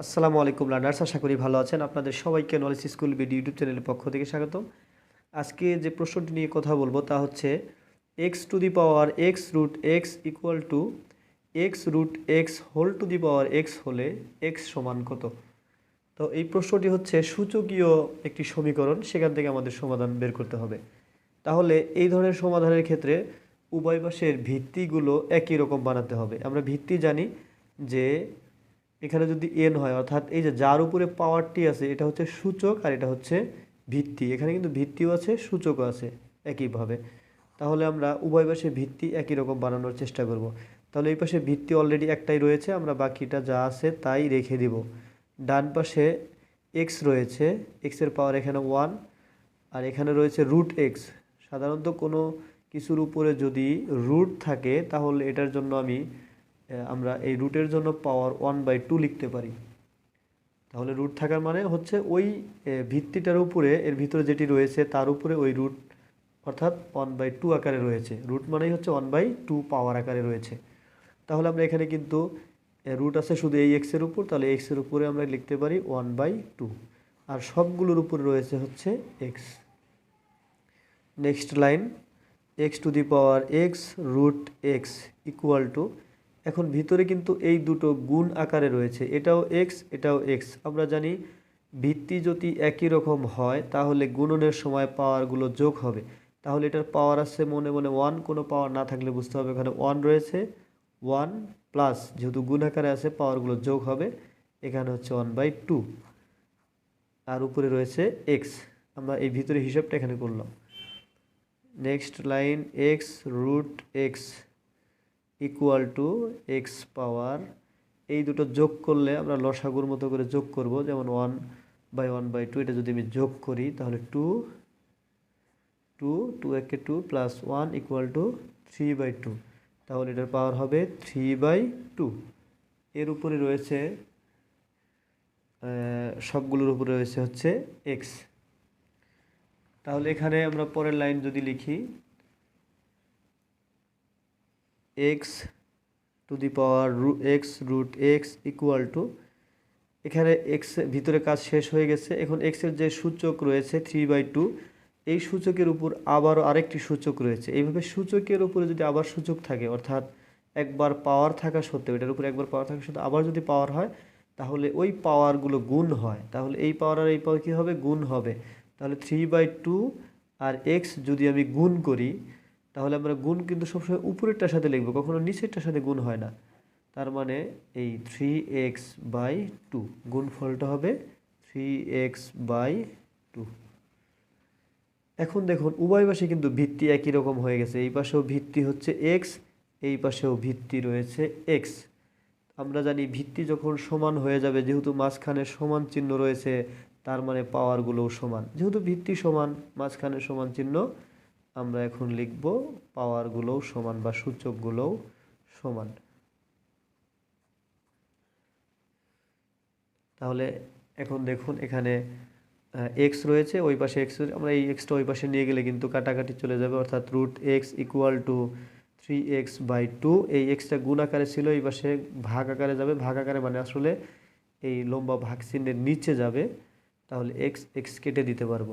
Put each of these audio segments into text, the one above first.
আসসালামু আলাইকুম, লার্নার্স। আশা করি ভালো আছেন। আপনাদের সবাইকে নলেজ স্কুল বিডি ইউটিউব চ্যানেলের পক্ষ থেকে স্বাগতম। আজকে যে প্রশ্নটি নিয়ে কথা বলব তা হচ্ছে x to the power x root x equal to x root x whole to the power x হলে এক্স সমান কত? তো এই প্রশ্নটি হচ্ছে সূচকীয় একটি সমীকরণ, সেখান থেকে আমাদের সমাধান বের করতে হবে। তাহলে এই ধরনের সমাধানের ক্ষেত্রে উভয় পাশের ভিত্তিগুলো একই রকম বানাতে হবে। আমরা ভিত্তি জানি যে এখানে যদি এন হয়, অর্থাৎ এই যে যার উপরে পাওয়ারটি আছে, এটা হচ্ছে সূচক আর এটা হচ্ছে ভিত্তি। এখানে কিন্তু ভিত্তিও আছে, সূচকও আছে একইভাবে। তাহলে আমরা উভয় পাশে ভিত্তি একই রকম বানানোর চেষ্টা করব। তাহলে এই পাশে ভিত্তি অলরেডি একটাই রয়েছে, আমরা বাকিটা যা আছে তাই রেখে দিব। ডান পাশে এক্স রয়েছে এক্সের পাওয়ার এখানে ওয়ান আর এখানে রয়েছে রুট এক্স সাধারণত কোনো কিছুর উপরে যদি রুট থাকে, তাহলে এটার জন্য আমি আমরা এই রুটের জন্য পাওয়ার ওয়ান বাই টু লিখতে পারি। তাহলে রুট থাকার মানে হচ্ছে ওই ভিত্তিটার উপরে, এর ভিতরে যেটি রয়েছে তার উপরে ওই রুট অর্থাৎ ওয়ান বাই টু আকারে রয়েছে। রুট মানেই হচ্ছে ওয়ান বাই টু পাওয়ার আকারে রয়েছে। তাহলে আমরা এখানে কিন্তু রুট আছে শুধু এই এক্সের উপর, তাহলে এক্সের উপরে আমরা লিখতে পারি ওয়ান বাই টু আর সবগুলোর উপরে রয়েছে হচ্ছে x next line x to the power x root x equal to এখন ভিতরে কিন্তু এই দুটো গুণ আকারে রয়েছে। এটাও এক্স এটাও এক্স আমরা জানি ভিত্তি যদি একই রকম হয়, তাহলে গুণনের সময় পাওয়ারগুলো যোগ হবে। তাহলে এটার পাওয়ার আছে মনে মনে ওয়ান কোনো পাওয়ার না থাকলে বুঝতে হবে এখানে ওয়ান রয়েছে। ওয়ান প্লাস যেহেতু গুণ আকারে আছে, পাওয়ারগুলো যোগ হবে। এখানে হচ্ছে ওয়ান বাই টু আর উপরে রয়েছে এক্স আমরা এই ভিতরে হিসাবটা এখানে করলাম। Next line x root x equal to x power এই দুটো যোগ করলে আমরা লসাগুর মতো করে যোগ করব, যেমন one by one by two এটা যদি আমি যোগ করি, তাহলে টু টু টু একে two plus one equal to three by two তাহলে এটার পাওয়ার হবে থ্রি বাই টু এর উপরে রয়েছে সবগুলোর উপরে রয়েছে হচ্ছে এক্স তাহলে এখানে আমরা পরের লাইন যদি লিখি x to the power x root x equal to এখানে এক্স ভিতরে কাজ শেষ হয়ে গেছে। এখন এক্সের যে সূচক রয়েছে থ্রি বাই টু এই সূচকের উপর আবারও আরেকটি সূচক রয়েছে। এইভাবে সূচকের উপরে যদি আবার সূচক থাকে, অর্থাৎ একবার পাওয়ার থাকা সত্ত্বেও, এটার উপরে একবার পাওয়ার থাকা সত্ত্বেও আবার যদি পাওয়ার হয়, তাহলে ওই পাওয়ারগুলো গুণ হয়। তাহলে এই পাওয়ার আর এই পাওয়ার কী হবে? গুণ হবে। তাহলে থ্রি বাই টু আর এক্স যদি আমি গুণ করি তাহলে আমরা গুণ কিন্তু সবসময় উপরেরটার সাথে লিখব, কখনো নিচেরটার সাথে গুণ হয় না। তার মানে এই থ্রি এক্স বাই টু গুণ ফলটা হবে থ্রি এক্স বাই টু এখন দেখুন, উভয় পাশে কিন্তু ভিত্তি একই রকম হয়ে গেছে। এই পাশেও ভিত্তি হচ্ছে এক্স এই পাশেও ভিত্তি রয়েছে এক্স আমরা জানি ভিত্তি যখন সমান হয়ে যাবে, যেহেতু মাঝখানে সমান চিহ্ন রয়েছে, তার মানে পাওয়ারগুলোও সমান। যেহেতু ভিত্তি সমান, মাঝখানে সমান চিহ্ন আমরা এখন লিখব পাওয়ারগুলোও সমান বা সূচকগুলোও সমান। তাহলে এখন দেখুন এখানে এক্স রয়েছে, ওই পাশে এক্স আমরা এই এক্সটা ওই পাশে নিয়ে গেলে কিন্তু কাটাকাটি চলে যাবে, অর্থাৎ root x equal to three x by two এই এক্সটা গুণ আকারে ছিল, এই পাশে ভাগ আকারে যাবে, ভাগ আকারে মানে আসলে এই লম্বা ভাগ চিহ্নের নিচে যাবে, তাহলে এক্স এক্স কেটে দিতে পারব।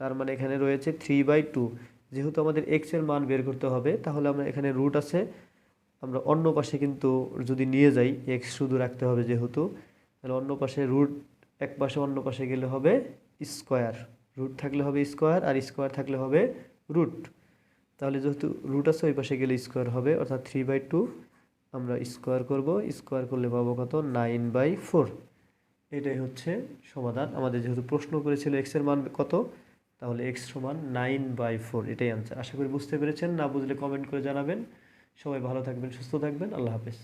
তার মানে এখানে রয়েছে থ্রি বাই টু যেহেতু আমাদের এক্সের মান বের করতে হবে, তাহলে আমরা এখানে রুট আছে। আমরা অন্য পাশে কিন্তু যদি নিয়ে যাই এক্স শুধু রাখতে হবে যেহেতু, তাহলে অন্য পাশে রুট এক পাশে অন্য পাশে গেলে হবে স্কোয়ার রুট থাকলে হবে স্কোয়ার আর স্কোয়ার থাকলে হবে রুট তাহলে যেহেতু রুট আছে, ওই পাশে গেলে স্কোয়ার হবে, অর্থাৎ থ্রি বাই টু আমরা স্কোয়ার করব। স্কোয়ার করলে পাবো কত? নাইন বাই ফোর এটাই হচ্ছে সমাধান। আমাদের যেহেতু প্রশ্ন করেছিল এক্সের মান কত? তাহলে এক্স সমান নাইন বাই ফোর এটাই আনসার আশা করি বুঝতে পেরেছেন, না বুঝলে কমেন্ট করে জানাবেন। সবাই ভালো থাকবেন, সুস্থ থাকবেন। আল্লাহ হাফেজ।